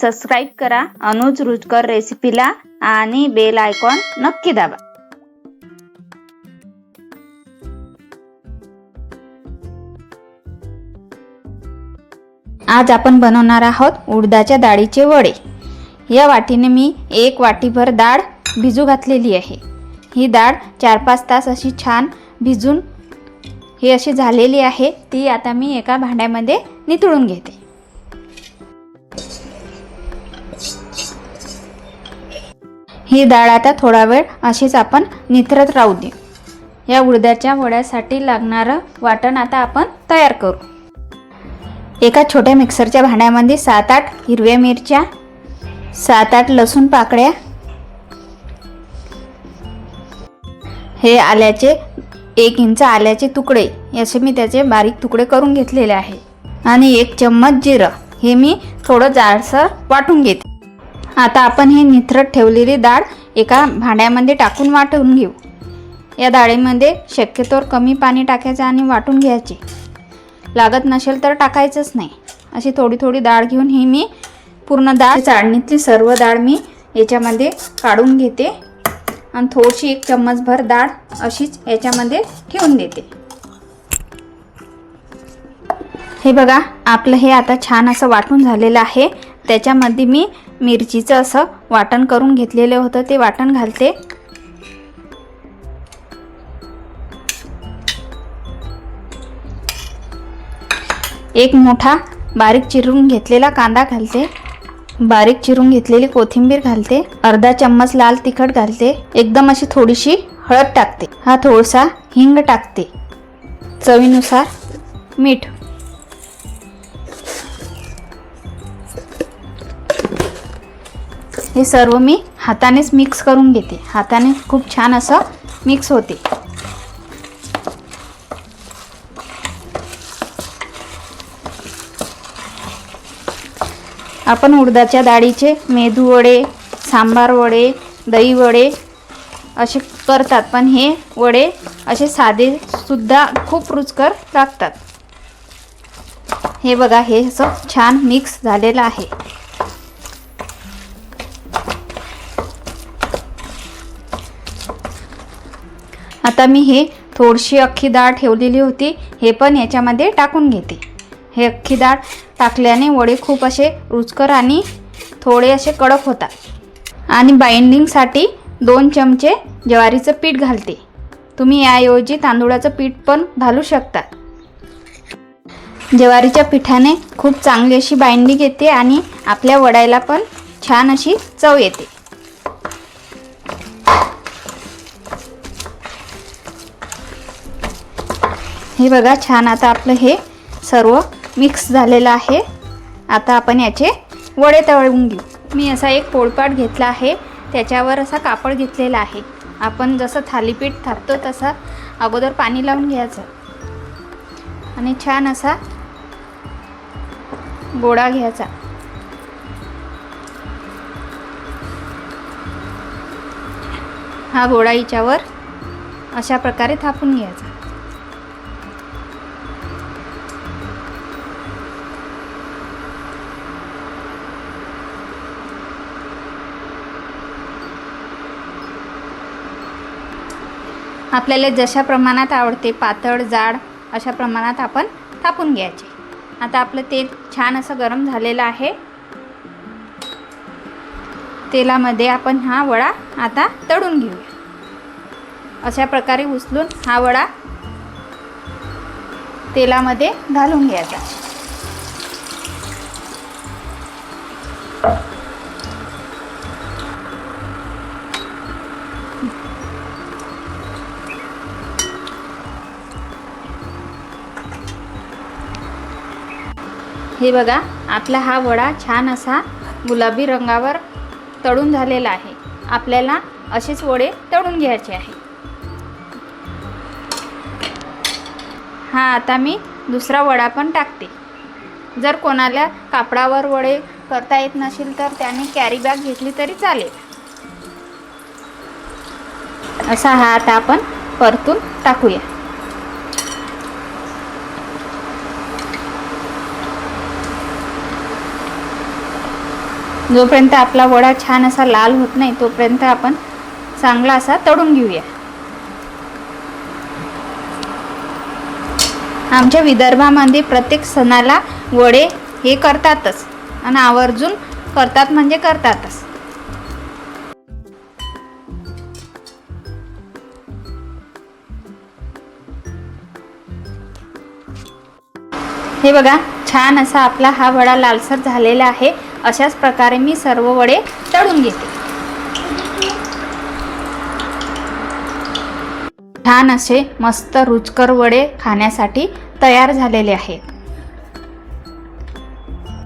Subscribe करा. अनुज रुचकर रेसिपीला आणि बेल आयकॉन नक्की दाबा. आज आपण बनवणार आहोत उडदाच्या डाळीचे वडे. या वाटीने मी एक वाटीभर डाळ भिजू घातलेली आहे. ही डाळ चार पाच तास अशी छान भिजून ही अशी झालेली आहे. ती आता मी एका भांड्यामध्ये नितळून घेते. ही डाळ आता थोडा वेळ अशीच आपण निथरत राहू दे. या उडद्याच्या वड्यासाठी लागणारं वाटण आता आपण तयार करू. एका छोट्या मिक्सरच्या भांड्यामध्ये सात आठ हिरव्या मिरच्या सात आठ लसूण पाकळ्या हे आल्याचे एक इंच आल्याचे तुकडे असे मी त्याचे बारीक तुकडे करून घेतलेले आहे. आणि एक चम्मच जिरं हे मी थोडं जाडसर वाटून घेते. आता आपण हे निथरट ठेवलेली डाळ एका भांड्यामध्ये टाकून वाटून घेऊ. या डाळीमध्ये शक्यतोवर कमी पाणी टाकायचं आणि वाटून घ्यायचे. लागत नसेल तर टाकायचंच नाही. अशी थोडी थोडी डाळ घेऊन ही मी पूर्ण डाळ चाळणीतली सर्व डाळ मी याच्यामध्ये काढून घेते. आणि थोडीशी एक चम्मचभर डाळ अशीच याच्यामध्ये ठेवून देते. हे बघा आपलं हे आता छान असं वाटून झालेलं आहे. त्याच्यामध्ये मी मिरचीचं असं वाटण करून घेतलेलं होतं. ते वाटण घालते. एक मोठा बारीक चिरून घेतलेला कांदा घालते. बारीक चिरून घेतलेली कोथिंबीर घालते. अर्धा चम्मच लाल तिखट घालते. एकदम अशी थोडीशी हळद टाकते. हा थोडासा हिंग टाकते. चवीनुसार मीठ. हे सर्व मी हातानेच मिक्स करून घेते. हाताने खूप छान असं मिक्स होते. आपण उडदाच्या डाळीचे मेदू वडे सांबार वडे दही वडे असे करतात. पण हे वडे असे साधे सुद्धा खूप रुचकर लागतात. हे बघा हे असं छान मिक्स झालेलं आहे. आता मी हे थोडीशी अख्खी डाळ ठेवलेली होती. हे पण याच्यामध्ये टाकून घेते. हे अख्खी डाळ टाकल्याने वडे खूप असे रुचकर आणि थोडे असे कडक होतात. आणि बाइंडिंगसाठी दोन चमचे ज्वारीचं पीठ घालते. तुम्ही याऐवजी तांदूळाचं पीठ पण घालू शकता. ज्वारीच्या पिठाने खूप चांगली अशी बाइंडिंग येते आणि आपल्या वड्याला पण छान अशी चव येते. हे बघा छान आता आपलं हे सर्व मिक्स झालेलं आहे. आता आपण याचे वडे तळून घेऊ. मी असा एक पोळपाट घेतला आहे. त्याच्यावर असा कापड घेतलेला आहे. आपण जसं थालीपीठ थापतो तसा अगोदर पाणी लावून घ्यायचं. आणि छान असा गोळा घ्यायचा. हा गोळा हिच्यावर अशा प्रकारे थापून घ्यायचा. आपल्याला जशा प्रमाणात आवडते पातळ जाड अशा प्रमाणात आपण थापून घ्यायचे. आता आपलं तेल छान असं गरम झालेलं आहे. तेलामध्ये आपण हा वडा आता तळून घेऊया. अशा प्रकारे उचलून हा वडा तेलामध्ये घालून घ्यायचा. हे बघा आपला हा वडा छान असा गुलाबी रंगावर तळून झालेला आहे. आपल्याला असेच वडे तळून घ्यायचे आहे हा आता मी दुसरा वडा पण टाकते. जर कोणाला कापडावर वडे करता येत नसेल तर त्याने कॅरी बॅग घेतली तरी चालेल. असा हा आता आपण परतून टाकूया. जोपर्यंत आपला वडा छान असा लाल होत नाही तोपर्यंत आपण चांगला असा तळून घेऊया. आमच्या विदर्भामध्ये प्रत्येक सणाला वडे हे करतातच आणि आवर्जून करतात म्हणजे करतातच. हे बघा छान असा आपला हा वडा लालसर झालेला आहे. अशाच प्रकारे मी सर्व वडे तळून घेते. छान असे मस्त रुचकर वडे खाण्यासाठी तयार झालेले आहेत.